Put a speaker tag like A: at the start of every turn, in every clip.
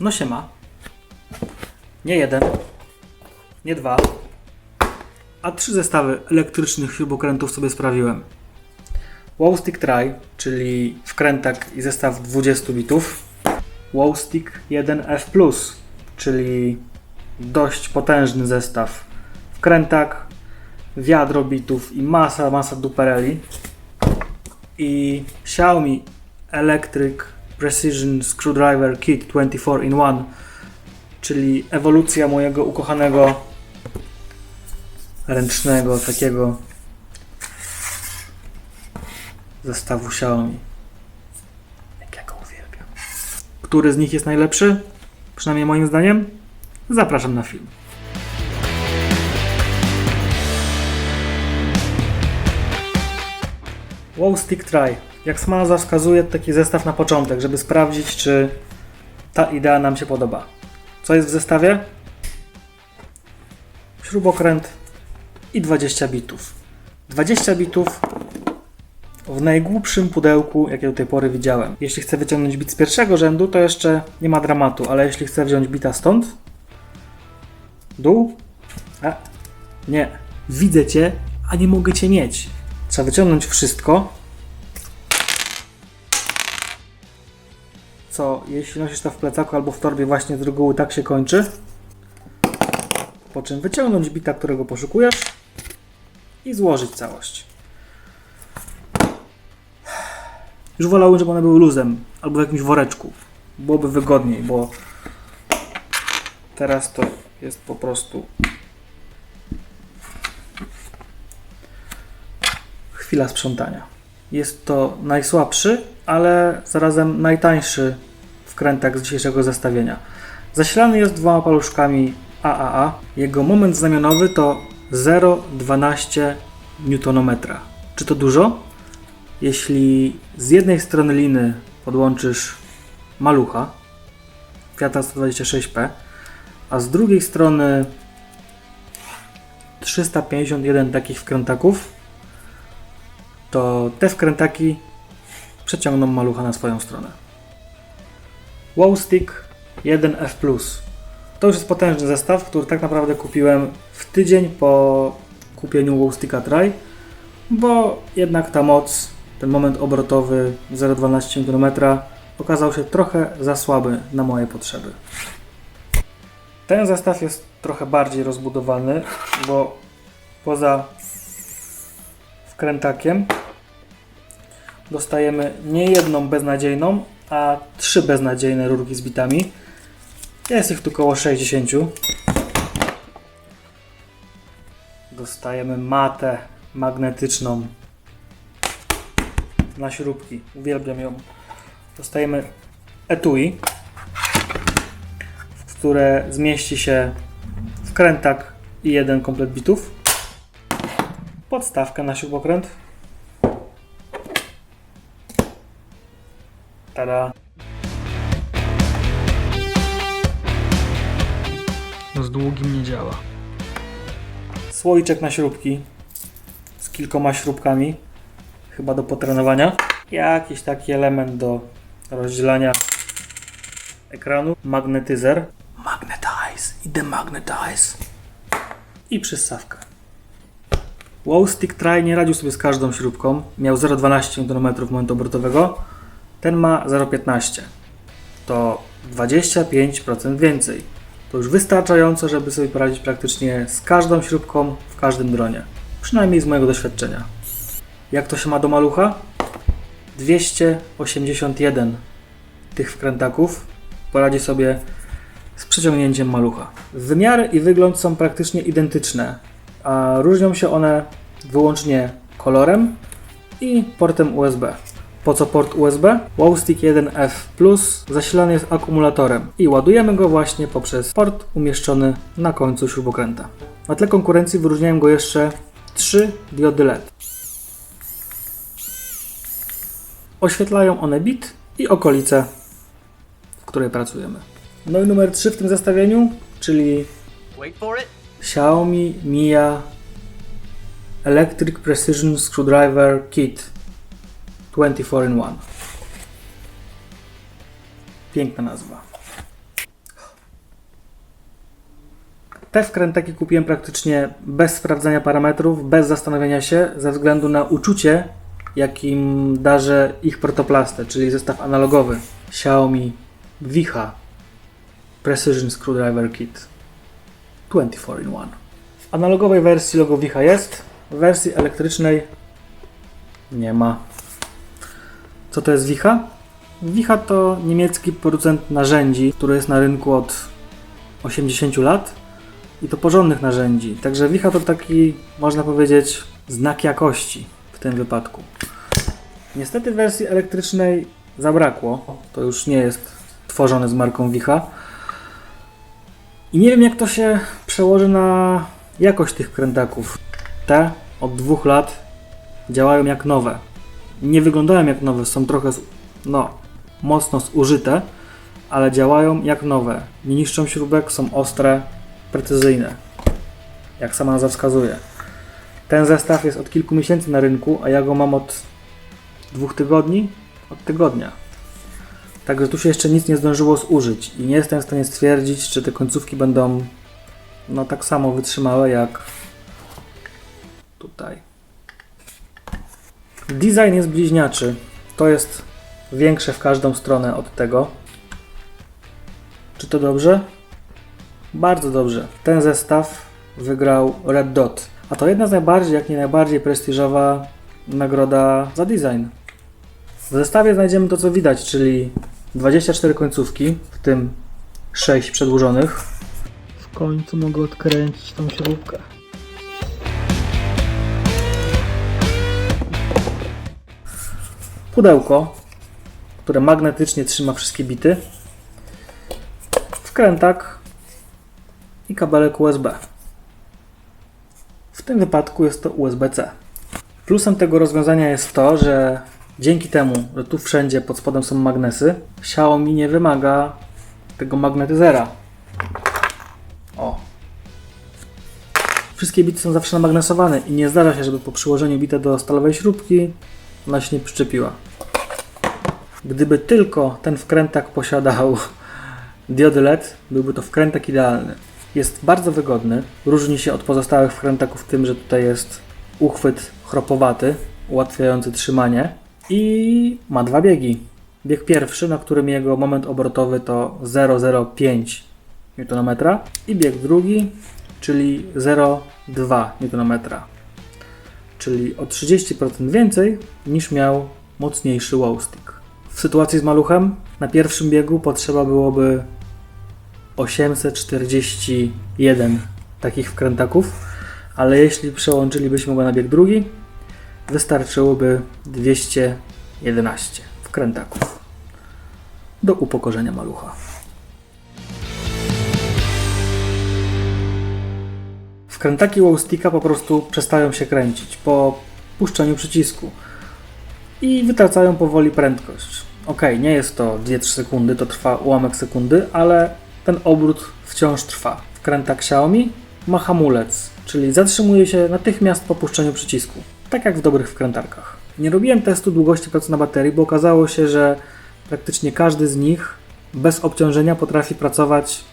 A: No się ma. Nie jeden, nie dwa, a trzy zestawy elektrycznych śrubokrętów sobie sprawiłem. Wowstick Try, czyli wkrętak i zestaw 20 bitów. Wowstick 1F+, czyli dość potężny zestaw. Wkrętak, wiadro bitów i masa, masa dupereli. I Xiaomi Electric Precision Screwdriver Kit 24 in 1, czyli ewolucja mojego ukochanego ręcznego takiego zestawu Xiaomi. Jak ja go uwielbiam. Który z nich jest najlepszy? Przynajmniej moim zdaniem? Zapraszam na film. Wow Stick Try. Jak sama nazwa wskazuje, taki zestaw na początek, żeby sprawdzić, czy ta idea nam się podoba. Co jest w zestawie? Śrubokręt i 20 bitów. 20 bitów w najgłupszym pudełku, jakie do tej pory widziałem. Jeśli chcę wyciągnąć bit z pierwszego rzędu, to jeszcze nie ma dramatu, ale jeśli chcę wziąć bita stąd, dół, a, nie, widzę cię, a nie mogę cię mieć. Trzeba wyciągnąć wszystko, co jeśli nosisz to w plecaku albo w torbie właśnie z reguły tak się kończy. Po czym wyciągnąć bita, którego poszukujesz i złożyć całość. Już wolałbym, żeby one były luzem albo w jakimś woreczku. Byłoby wygodniej, bo teraz to jest po prostu chwila sprzątania. Jest to najsłabszy, ale zarazem najtańszy wkrętak z dzisiejszego zestawienia. Zasilany jest dwoma paluszkami AAA. Jego moment znamionowy to 0,12 Nm. Czy to dużo? Jeśli z jednej strony liny podłączysz malucha Fiata 126P, a z drugiej strony 351 takich wkrętaków, to te wkrętaki przeciągną malucha na swoją stronę. Wowstick 1F+. To już jest potężny zestaw, który tak naprawdę kupiłem w tydzień po kupieniu Wowsticka Try, bo jednak ta moc, ten moment obrotowy 0,12 Nm okazał się trochę za słaby na moje potrzeby. Ten zestaw jest trochę bardziej rozbudowany, bo poza wkrętakiem dostajemy nie jedną beznadziejną, a trzy beznadziejne rurki z bitami. Jest ich tu około 60. Dostajemy matę magnetyczną na śrubki. Uwielbiam ją. Dostajemy etui, w które zmieści się wkrętak i jeden komplet bitów. Podstawkę na śrubokręt. Tada. No z długim nie działa. Słoiczek na śrubki z kilkoma śrubkami, chyba do potrenowania. Jakiś taki element do rozdzielania ekranu. Magnetyzer. Magnetize i demagnetize. I przystawka. Wowstick Try nie radził sobie z każdą śrubką. Miał 0,12 Nm momentu obrotowego. Ten ma 0,15. To 25% więcej. To już wystarczająco, żeby sobie poradzić praktycznie z każdą śrubką w każdym dronie. Przynajmniej z mojego doświadczenia. Jak to się ma do malucha? 281 tych wkrętaków poradzi sobie z przeciągnięciem malucha. Wymiary i wygląd są praktycznie identyczne, a różnią się one wyłącznie kolorem i portem USB. Po co port USB? Wowstick 1F Plus zasilany jest akumulatorem i ładujemy go właśnie poprzez port umieszczony na końcu śrubokręta. Na tle konkurencji wyróżniają go jeszcze trzy diody LED. Oświetlają one bit i okolice, w której pracujemy. No i numer 3 w tym zestawieniu, czyli. Xiaomi Mia Electric Precision Screwdriver Kit 24 in 1. Piękna nazwa. Te wkrętaki kupiłem praktycznie bez sprawdzania parametrów, bez zastanowienia się, ze względu na uczucie, jakim darzę ich protoplastę, czyli zestaw analogowy Xiaomi Vicha Precision Screwdriver Kit 24 in 1. W analogowej wersji logo Vicha jest, w wersji elektrycznej nie ma. Co to jest Vicha? Vicha to niemiecki producent narzędzi, który jest na rynku od 80 lat i to porządnych narzędzi. Także Vicha to taki, można powiedzieć, znak jakości w tym wypadku. Niestety wersji elektrycznej zabrakło. To już nie jest tworzone z marką Vicha. I nie wiem jak to się przełoży na jakość tych krętaków. Te od dwóch lat działają jak nowe. Nie wyglądają jak nowe, są trochę, no, mocno zużyte, ale działają jak nowe. Nie niszczą śrubek, są ostre, precyzyjne. Jak sama nazwa wskazuje. Ten zestaw jest od kilku miesięcy na rynku, a ja go mam od dwóch tygodni, od tygodnia. Także tu się jeszcze nic nie zdążyło zużyć i nie jestem w stanie stwierdzić, czy te końcówki będą no tak samo wytrzymałe jak tutaj. Design jest bliźniaczy. To jest większe w każdą stronę od tego. Czy to dobrze? Bardzo dobrze. Ten zestaw wygrał Red Dot. A to jedna z najbardziej, jak nie najbardziej prestiżowa nagroda za design. W zestawie znajdziemy to, co widać, czyli 24 końcówki, w tym 6 przedłużonych. W końcu mogę odkręcić tą śrubkę. Pudełko, które magnetycznie trzyma wszystkie bity. Wkrętak i kabelek USB. W tym wypadku jest to USB-C. Plusem tego rozwiązania jest to, że dzięki temu, że tu wszędzie pod spodem są magnesy, Xiaomi nie wymaga tego magnetyzera. O. Wszystkie bity są zawsze namagnesowane i nie zdarza się, żeby po przyłożeniu bita do stalowej śrubki ona się nie przyczepiła. Gdyby tylko ten wkrętak posiadał diody LED, byłby to wkrętak idealny. Jest bardzo wygodny, różni się od pozostałych wkrętaków tym, że tutaj jest uchwyt chropowaty, ułatwiający trzymanie i ma dwa biegi. Bieg pierwszy, na którym jego moment obrotowy to 0,05 Nm i bieg drugi, czyli 0,2 Nm, czyli o 30% więcej niż miał mocniejszy wowstick. W sytuacji z maluchem na pierwszym biegu potrzeba byłoby 841 takich wkrętaków, ale jeśli przełączylibyśmy go na bieg drugi, wystarczyłoby 211 wkrętaków do upokorzenia malucha. Wkrętaki Wowsticka po prostu przestają się kręcić po puszczeniu przycisku i wytracają powoli prędkość. Ok, nie jest to 2-3 sekundy, to trwa ułamek sekundy, ale ten obrót wciąż trwa. Wkrętak Xiaomi ma hamulec, czyli zatrzymuje się natychmiast po puszczeniu przycisku, tak jak w dobrych wkrętarkach. Nie robiłem testu długości pracy na baterii, bo okazało się, że praktycznie każdy z nich bez obciążenia potrafi pracować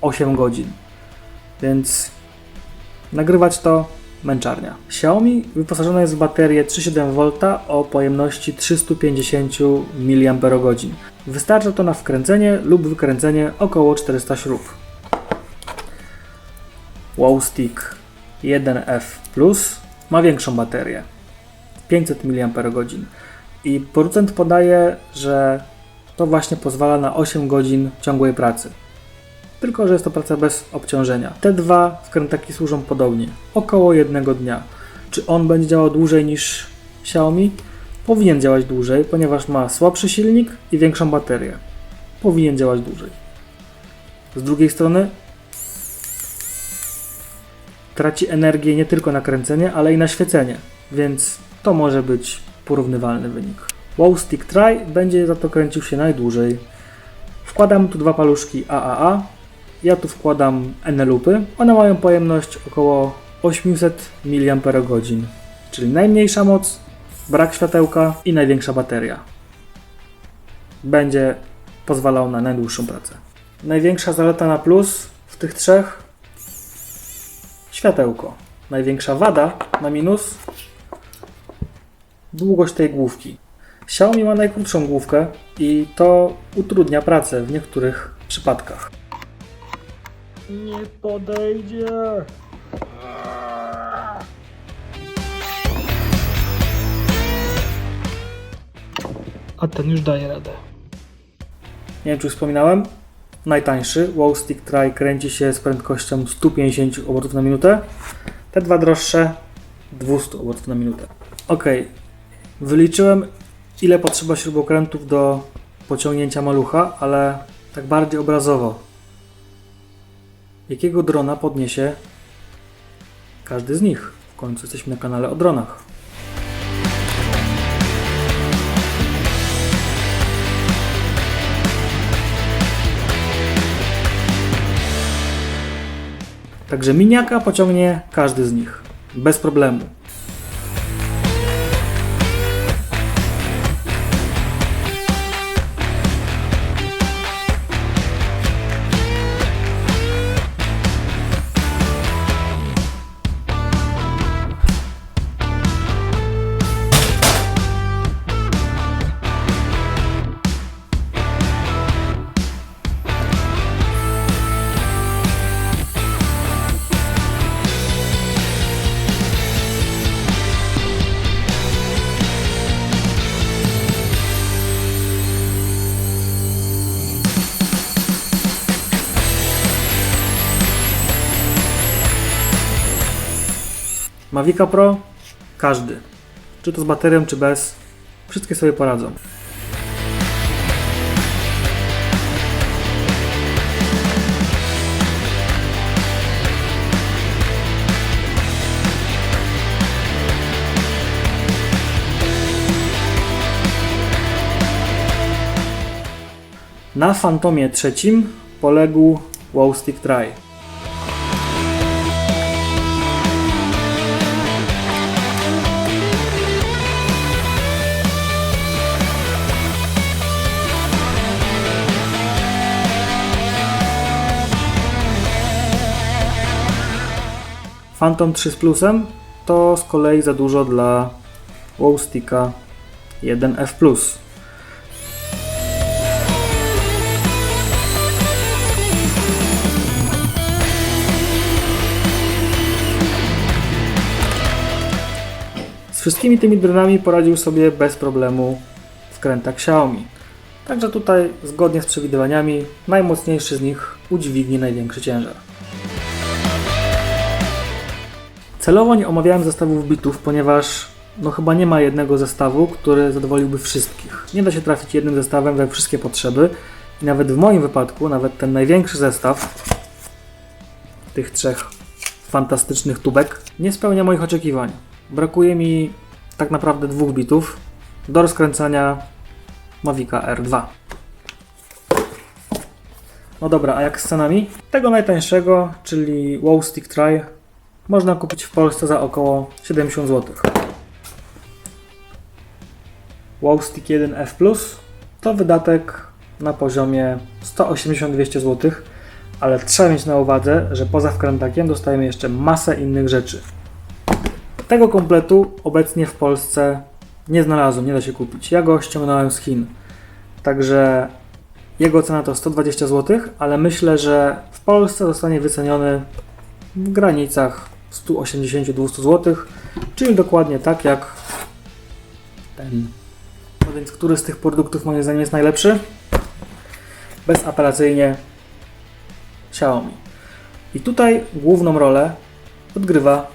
A: 8 godzin. Więc nagrywać to męczarnia. Xiaomi wyposażona jest w baterię 3,7V o pojemności 350 mAh. Wystarcza to na wkręcenie lub wykręcenie około 400 śrub. Wowstick 1F Plus ma większą baterię 500 mAh i producent podaje, że to właśnie pozwala na 8 godzin ciągłej pracy. Tylko, że jest to praca bez obciążenia. Te dwa wkrętaki służą podobnie, około jednego dnia. Czy on będzie działał dłużej niż Xiaomi? Powinien działać dłużej, ponieważ ma słabszy silnik i większą baterię. Powinien działać dłużej. Z drugiej strony traci energię nie tylko na kręcenie, ale i na świecenie, więc to może być porównywalny wynik. Wowstick Try będzie za to kręcił się najdłużej. Wkładam tu dwa paluszki AAA. Ja tu wkładam Enelupy. One mają pojemność około 800 mAh, czyli najmniejsza moc, brak światełka i największa bateria. Będzie pozwalał na najdłuższą pracę. Największa zaleta na plus w tych trzech światełko. Największa wada na minus długość tej główki. Xiaomi ma najkrótszą główkę i to utrudnia pracę w niektórych przypadkach. Nie podejdzie.
B: A ten już daje radę.
A: Nie wiem, czy wspominałem. Najtańszy Wow Stick Try kręci się z prędkością 150 obrotów na minutę. Te dwa droższe 200 obrotów na minutę. Ok, wyliczyłem ile potrzeba śrubokrętów do pociągnięcia malucha, ale tak bardziej obrazowo. Jakiego drona podniesie każdy z nich? W końcu jesteśmy na kanale o dronach. Także miniaka pociągnie każdy z nich. Bez problemu. Mavica Pro każdy. Czy to z baterią, czy bez. Wszystkie sobie poradzą. Na Fantomie trzecim poległ Wow Stick Try. Phantom 3 z plusem to z kolei za dużo dla Wowsticka 1F+. Z wszystkimi tymi dronami poradził sobie bez problemu wkręta Xiaomi. Także tutaj, zgodnie z przewidywaniami, najmocniejszy z nich udźwignie największy ciężar. Celowo nie omawiałem zestawów bitów, ponieważ no chyba nie ma jednego zestawu, który zadowoliłby wszystkich. Nie da się trafić jednym zestawem we wszystkie potrzeby. I nawet w moim wypadku, nawet ten największy zestaw tych trzech fantastycznych tubek nie spełnia moich oczekiwań. Brakuje mi tak naprawdę dwóch bitów do rozkręcania Mavica R2. No dobra, a jak z cenami? Tego najtańszego, czyli Wow Stick Try, można kupić w Polsce za około 70 zł. Wow Stick 1F Plus to wydatek na poziomie 180-200 zł, ale trzeba mieć na uwadze, że poza wkrętakiem dostajemy jeszcze masę innych rzeczy. Tego kompletu obecnie w Polsce nie znalazłem, nie da się kupić. Ja go ściągnąłem z Chin. Także jego cena to 120 zł, ale myślę, że w Polsce zostanie wyceniony w granicach 180-200 zł, czyli dokładnie tak jak ten. No więc który z tych produktów moim zdaniem jest najlepszy? Bezapelacyjnie Xiaomi. I tutaj główną rolę odgrywa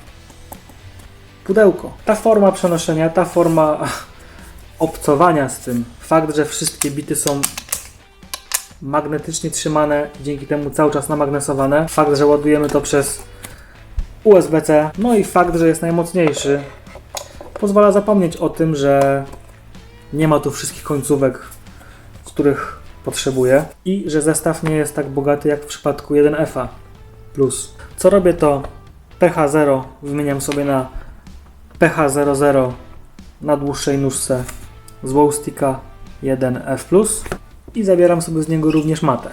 A: pudełko. Ta forma przenoszenia, ta forma obcowania z tym, fakt, że wszystkie bity są magnetycznie trzymane, dzięki temu cały czas namagnesowane, fakt, że ładujemy to przez USB-C, no i fakt, że jest najmocniejszy, pozwala zapomnieć o tym, że nie ma tu wszystkich końcówek, których potrzebuję. I że zestaw nie jest tak bogaty jak w przypadku 1F. Co robię to PH0 wymieniam sobie na PH00 na dłuższej nóżce z Wowsticka 1F i zabieram sobie z niego również matę.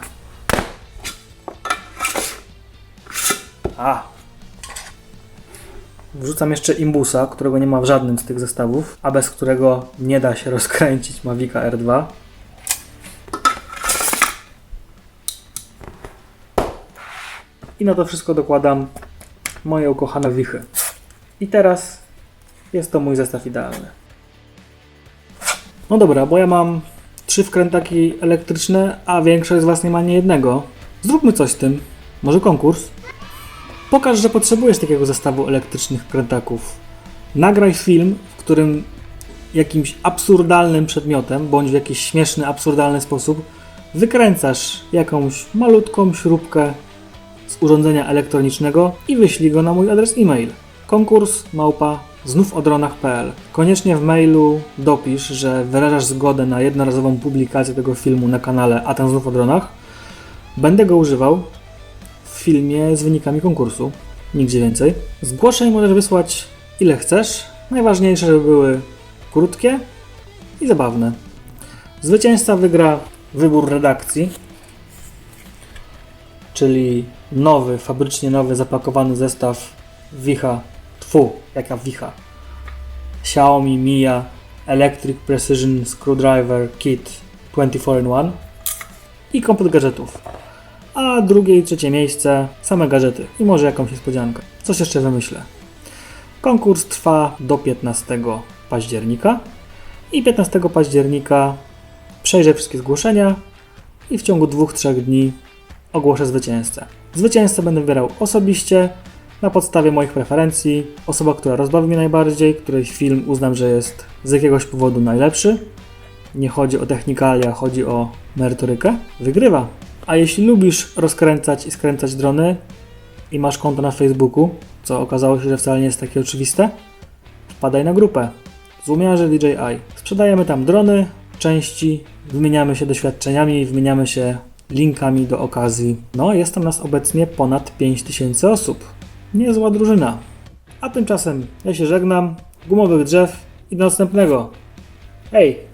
A: A, Wrzucam jeszcze imbusa, którego nie ma w żadnym z tych zestawów, a bez którego nie da się rozkręcić Mavica R2. I na to wszystko dokładam moje ukochane wichy. I teraz jest to mój zestaw idealny. No dobra, bo ja mam trzy wkrętaki elektryczne, a większość z Was nie ma ani jednego. Zróbmy coś z tym. Może konkurs? Pokaż, że potrzebujesz takiego zestawu elektrycznych wkrętaków. Nagraj film, w którym jakimś absurdalnym przedmiotem, bądź w jakiś śmieszny, absurdalny sposób wykręcasz jakąś malutką śrubkę z urządzenia elektronicznego i wyślij go na mój adres e-mail. Konkurs małpa znówodronach.pl Koniecznie w mailu dopisz, że wyrażasz zgodę na jednorazową publikację tego filmu na kanale A ten znów o dronach. Będę go używał w filmie z wynikami konkursu. Nigdzie więcej. Zgłoszeń możesz wysłać ile chcesz. Najważniejsze, żeby były krótkie i zabawne. Zwycięzca wygra wybór redakcji, czyli nowy, fabrycznie nowy, zapakowany zestaw Wicha, tfu, jaka Wicha, Xiaomi Mia Electric Precision Screwdriver Kit 24 in 1 i komplet gadżetów. A drugie i trzecie miejsce same gadżety i może jakąś niespodziankę. Coś jeszcze wymyślę. Konkurs trwa do 15 października i 15 października przejrzę wszystkie zgłoszenia i w ciągu 2-3 dni ogłoszę zwycięzcę. Zwycięzcę będę wybierał osobiście na podstawie moich preferencji. Osoba, która rozbawi mnie najbardziej, której film uznam, że jest z jakiegoś powodu najlepszy. Nie chodzi o technikalia, chodzi o merytorykę. Wygrywa. A jeśli lubisz rozkręcać i skręcać drony i masz konto na Facebooku, co okazało się, że wcale nie jest takie oczywiste, wpadaj na grupę Złumiarze DJI. Sprzedajemy tam drony, części, wymieniamy się doświadczeniami, wymieniamy się linkami do okazji. No, jest tam nas obecnie ponad 5000 osób. Niezła drużyna. A tymczasem ja się żegnam, gumowych drzew i do następnego. Hej!